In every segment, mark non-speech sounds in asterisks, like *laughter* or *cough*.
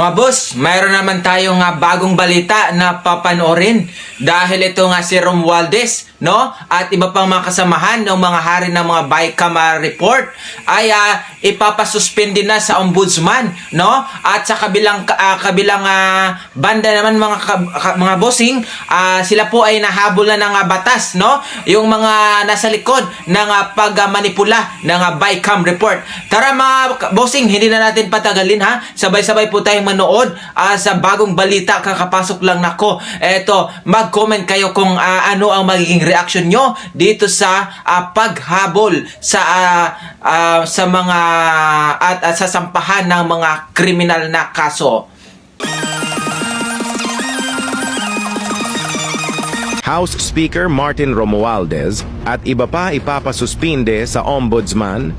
Mga boss, mayroon naman tayong nga bagong balita na papanoorin dahil ito nga si Romualdez, no? At iba pang mga kasamahan ng mga hari ng mga Bicama report ay uh, ipapasuspindi na sa ombudsman, no? At sa kabilang ah, kabilang ah, banda naman mga ka- ka- mga bossing, ah, sila po ay nahabol na ng ah, batas, no? Yung mga nasa likod ng uh, pagmanipula ng ah, Bicam report. Tara mga bossing, hindi na natin patagalin ha. Sabay-sabay po tayong manood ah, sa bagong balita kakapasok lang nako. Eto, mag-comment kayo kung ah, ano ang magiging reaction nyo dito sa ah, paghabol sa ah, ah, sa mga at, at sa sampahan ng mga kriminal na kaso. House Speaker Martin Romualdez at iba pa ipapasuspinde sa Ombudsman,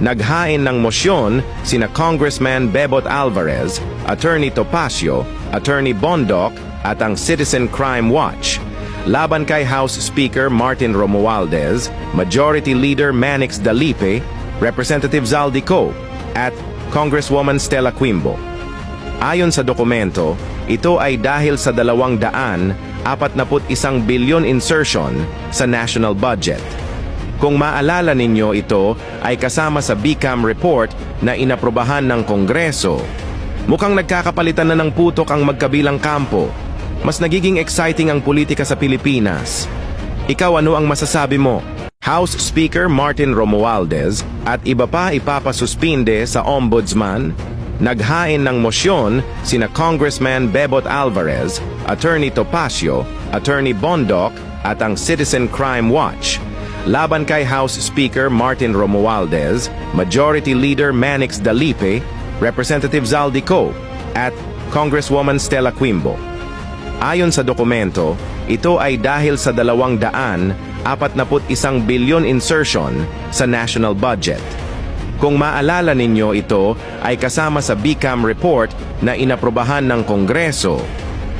naghain ng mosyon sina Congressman Bebot Alvarez, Attorney Topacio, Attorney Bondoc at ang Citizen Crime Watch. Laban kay House Speaker Martin Romualdez, Majority Leader Manix Dalipe, Representative Zaldico, at Congresswoman Stella Quimbo. Ayon sa dokumento, ito ay dahil sa dalawang daan, apat isang bilyon insertion sa national budget. Kung maalala ninyo ito ay kasama sa BCAM report na inaprobahan ng Kongreso. Mukhang nagkakapalitan na ng putok ang magkabilang kampo. Mas nagiging exciting ang politika sa Pilipinas. Ikaw ano ang masasabi mo? House Speaker Martin Romualdez at iba pa ipapasuspinde sa Ombudsman, naghain ng mosyon sina Congressman Bebot Alvarez, Attorney Topacio, Attorney Bondoc at ang Citizen Crime Watch. Laban kay House Speaker Martin Romualdez, Majority Leader Manix Dalipe, Representative Zaldico, at Congresswoman Stella Quimbo. Ayon sa dokumento, ito ay dahil sa dalawang daan, apat isang bilyon insertion sa national budget. Kung maalala ninyo ito ay kasama sa BCAM report na inaprobahan ng Kongreso.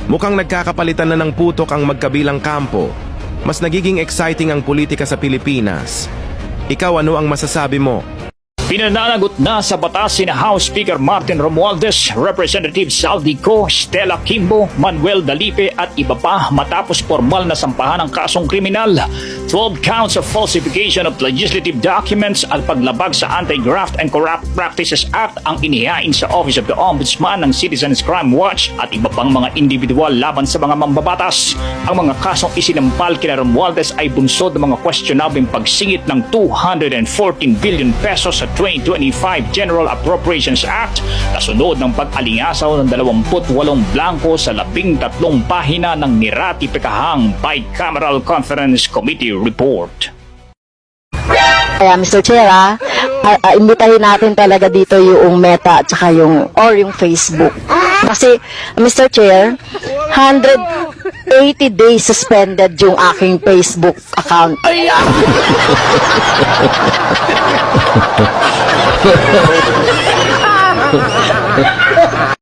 Mukhang nagkakapalitan na ng putok ang magkabilang kampo. Mas nagiging exciting ang politika sa Pilipinas. Ikaw ano ang masasabi mo? Pinananagot na sa batas sina House Speaker Martin Romualdez, Representative Saldico, Stella Kimbo, Manuel Dalipe at iba pa matapos formal na sampahan ng kasong kriminal. 12 counts of falsification of legislative documents at paglabag sa Anti-Graft and Corrupt Practices Act ang inihain sa Office of the Ombudsman ng Citizens Crime Watch at iba pang mga individual laban sa mga mambabatas. Ang mga kasong isinampal kina Romualdez ay bunsod ng mga questionable pagsingit ng 214 billion pesos sa 2025 General Appropriations Act kasunod ng pag-alingasaw ng 28 blanco sa 13 pahina ng niratipikahang Bicameral Conference Committee Report. Kaya Mr. Chair, ah, ah, ah, imbitahin natin talaga dito yung Meta at saka yung, or yung Facebook. Kasi, Mr. Chair, 180 days suspended yung aking Facebook account. *laughs* はっはっはっはっはっはっはっは